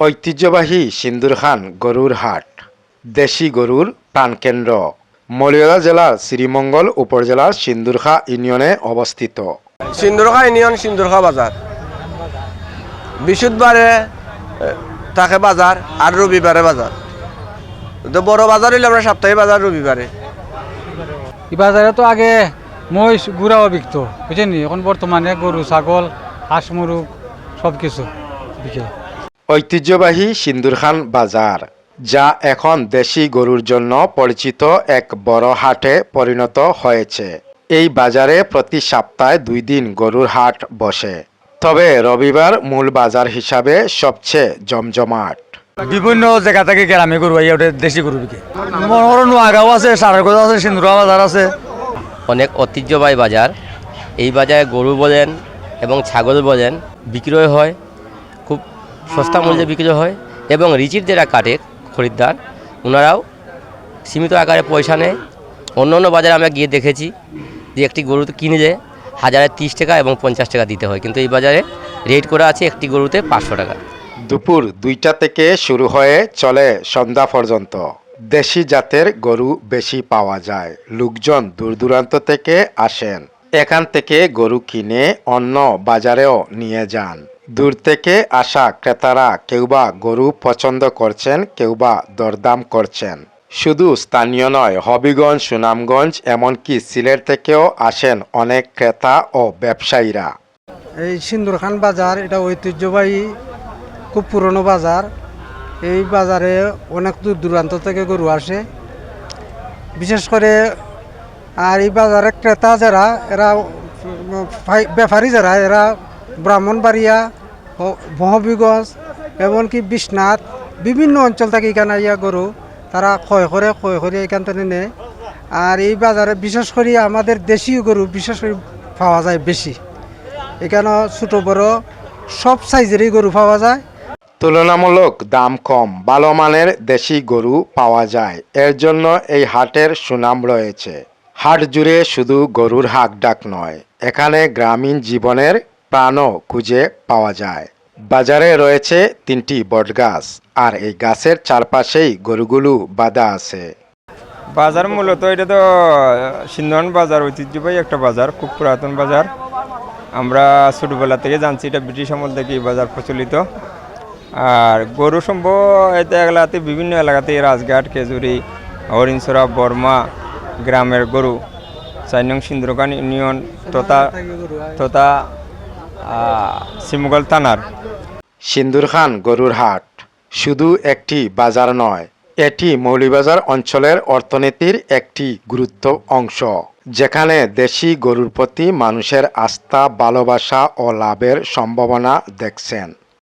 ঐতিহ্যবাহী সিন্দুরখান গরুর হাট দেশি গরুর প্রাণকেন্দ্র মলিয়ালা জেলার শ্রীমঙ্গল উপজেলার সিন্দুরখা ইউনিয়নে অবস্থিত সিন্দুরখা ইউনিয়ন সিন্দুরখা বাজার এ, থাকে বাজার আর রবিবারে বাজার তো বড় বাজার হইলে আমরা সাপ্তাহিক বাজার রবিবারে এই বাজারে তো আগে মহিষ গুড়াও বিকত বুঝছেন এখন বর্তমানে গরু ছাগল হাঁস মুরগ সব কিছু বিকে। ঐতিহ্যবাহী সিন্দুরখান বাজার যা এখন দেশি গরুর জন্য পরিচিত এক বড় হাটে পরিণত হয়েছে। এই বাজারে প্রতি সপ্তাহে দুই দিন গরুর হাট বসে। তবে রবিবার মূল বাজার হিসাবে সবচেয়ে জমজমাট। বিভিন্ন জায়গা থেকে গ্রামে গরু আইয়া ওটা দেশি গরু বিকে। মনোহর নোয়াগাঁও আছে সারাগোজা আছে সিন্দুরা বাজার আছে। অনেক ঐতিহ্যবাহী বাজার। এই বাজারে গরু বলেন এবং ছাগল বলেন বিক্রয় হয়। সস্তা মূল্যে বিক্রি হয় এবং রিচির যারা কাটে খরিদ্দার ওনারাও সীমিত আকারে পয়সা নেয়। অন্য অন্য বাজারে আমরা গিয়ে দেখেছি যে একটি গরু কিনলে হাজারে তিরিশ টাকা এবং পঞ্চাশ টাকা দিতে হয়। কিন্তু এই বাজারে রেট করা আছে একটি গরুতে পাঁচশো টাকা। দুপুর দুইটা থেকে শুরু হয়ে চলে সন্ধ্যা পর্যন্ত। দেশি জাতের গরু বেশি পাওয়া যায়। লোকজন দূর দূরান্ত থেকে আসেন। এখান থেকে গরু কিনে অন্য বাজারেও নিয়ে যান। দূর থেকে আসা ক্রেতারা কেউবা গরু পছন্দ করছেন, কেউবা দরদাম করছেন। শুধু স্থানীয় নয়, হবিগঞ্জ, সুনামগঞ্জ, এমনকি সিলেট থেকেও আসেন অনেক ক্রেতা ও ব্যবসায়ীরা। এই সিন্দুরখান বাজার, এটা ঐতিহ্যবাহী, খুব পুরনো বাজার। এই বাজারে অনেক দূর দূরান্ত থেকে গরু আসে। বিশেষ করে, আর এই বাজারে ক্রেতা যারা, এরা ব্যাপারী যারা, এরা ব্রাহ্মণবাড়িয়া মহাবীগঞ্জ এমনকি বিশ্বনাথ, বিভিন্ন অঞ্চল থেকে এখানে ইয়া গরু, তারা ক্ষয় করে ক্ষয় করে এখান থেকে নেয়। আর এই বাজারে বিশেষ করে আমাদের দেশীয় গরু বিশেষ করে পাওয়া যায় বেশি। এখানে ছোট, বড়, সব সাইজেরই গরু পাওয়া যায়। তুলনামূলক দাম কম, ভালো মানের দেশি গরু পাওয়া যায়। এর জন্য এই হাটের সুনাম রয়েছে। হাট জুড়ে শুধু গরুর হাক ডাক নয়, এখানে গ্রামীণ জীবনের প্রাণও খুঁজে পাওয়া যায়। বাজারে রয়েছে তিনটি বটগাছ, আর এই গাছের চারপাশেই গরুগুলো বাঁধা আছে। বাজার মূলত এটা তো, সিন্ধন বাজার, ঐতিহ্যবাহী একটা বাজার, খুব পুরাতন বাজার। আমরা ছোটোবেলা থেকে জানছি এটা ব্রিটিশ আমল থেকে বাজার প্রচলিত। আর গরু সম্ভব এতে এলাকাতে বিভিন্ন এলাকাতে রাজঘাট, খেজুরি, হরিণসরা, বর্মা, গ্রামের গরু চার নং সিন্দুরকান ইউনিয়ন তথা তথা শিমগল থানার। সিন্দুর খান গরুর হাট। শুধু একটি বাজার নয়, এটি মৌলিবাজার অঞ্চলের অর্থনীতির একটি গুরুত্ব অংশ। যেখানে দেশি গরুর প্রতি মানুষের আস্থা, ভালোবাসা ও লাভের সম্ভাবনা দেখছেন।